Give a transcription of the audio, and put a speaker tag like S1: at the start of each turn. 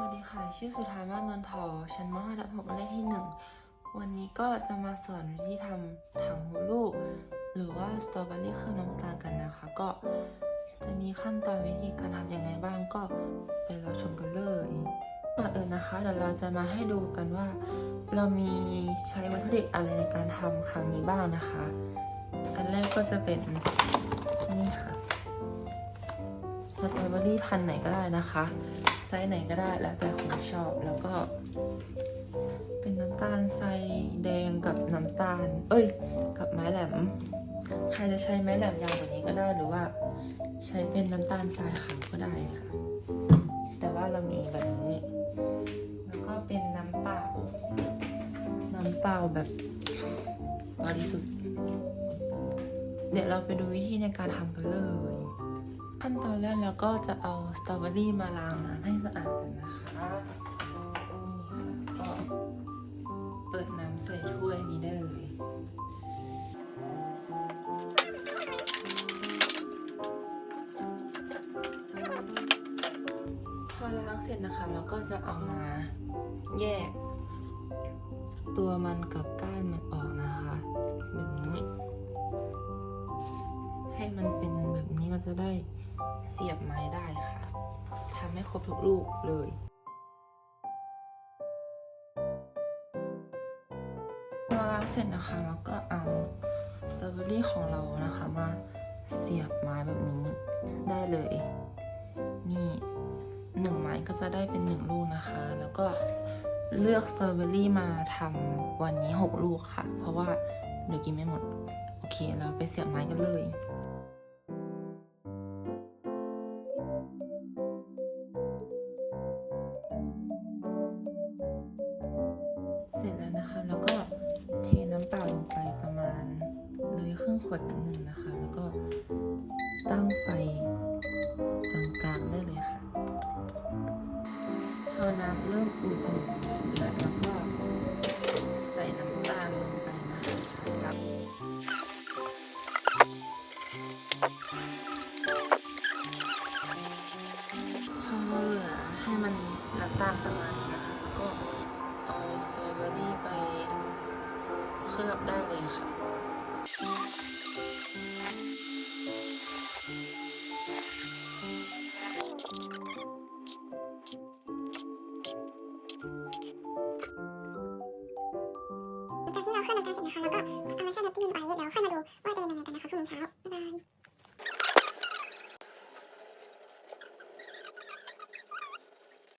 S1: วัสดีค่ะ ชื่อสุธามา นนทอชั้นมห้าทับหกเลขที่หนึ่งวันนี้ก็จะมาสอนวิธีทำถังหูลูก หรือว่าสตรอเบอรี่เคลือบน้ำตาลกันนะคะ ก็จะมีขั้นตอนวิธีการทำยังไงบ้างก็ไปรับชมกันเลยก่อนอื่นนะคะ เดี๋ยวเราจะมาให้ดูกันว่า เรามีใช้วัตถุดิบอะไรในการทำครั้งนี้บ้างนะคะ อันแรกก็จะเป็นนี่ค่ะสตรอเบอรี่พันธุ์ไหนก็ได้นะคะ ซส์ไหนก็ได้แล้วแต่คนชอบแล้วก็ เป็นน้ำตาลทรายแดงกับน้ำตาล เอ้ย กับไม้แหลม ใครจะใช้ไม้แหลมยาวกว่านี้ก็ได้หรือว่า ใช้เป็นน้ำตาลทรายขาวก็ได้ค่ะ แต่ว่าเรามีแบบนี้ แล้วก็เป็นน้ำเปล่า น้ำเปล่าแบบบริสุทธิ์เดี๋ยวเราไปดูวิธีในการทำกันเลย ขั้นตอนแรกเราก็จะเอาสตรอเบอรี่มาล้างน้ำให้สะอาดกันนะคะนี่ค่ะก็เปิดน้ำใส่ถ้วยนี้ได้เลยพอล้างเสร็จนะคะเราก็จะเอามาแยก ตัวมันกับก้านมันออกนะคะแบบนี้ให้มันเป็นแบบนี้เราจะได้ เสียบไม้ได้ค่ะทำให้ครบทุกลูกเลยพอล้างเสร็จนะคะแล้วก็เอาสตรอเบอรี่ของเรานะคะมาเสียบไม้แบบนี้ได้เลย นี่หนึ่งไม้ก็จะได้เป็นหนึ่งลูกนะคะ แล้วก็เลือกสตรอเบอรี่มาทำวันนี้หกลูกค่ะ เพราะว่าเดี๋ยวกินไม่หมด โอเค เราไปเสียบไม้กันเลย อน้ำเริ่มอุ่นๆเดือดแล้วก็ใส่น้ำตาลลงไปนะคะซับพอเหลือให้มันน้ำตาลประมาณนี้นะคะก็เอาสตรอเบอรี่ไปเคลือบได้เลยค่ะ
S2: หลังจากที่เราเคลื่อนรายการเสร็จนะคะแล้วก็เอามา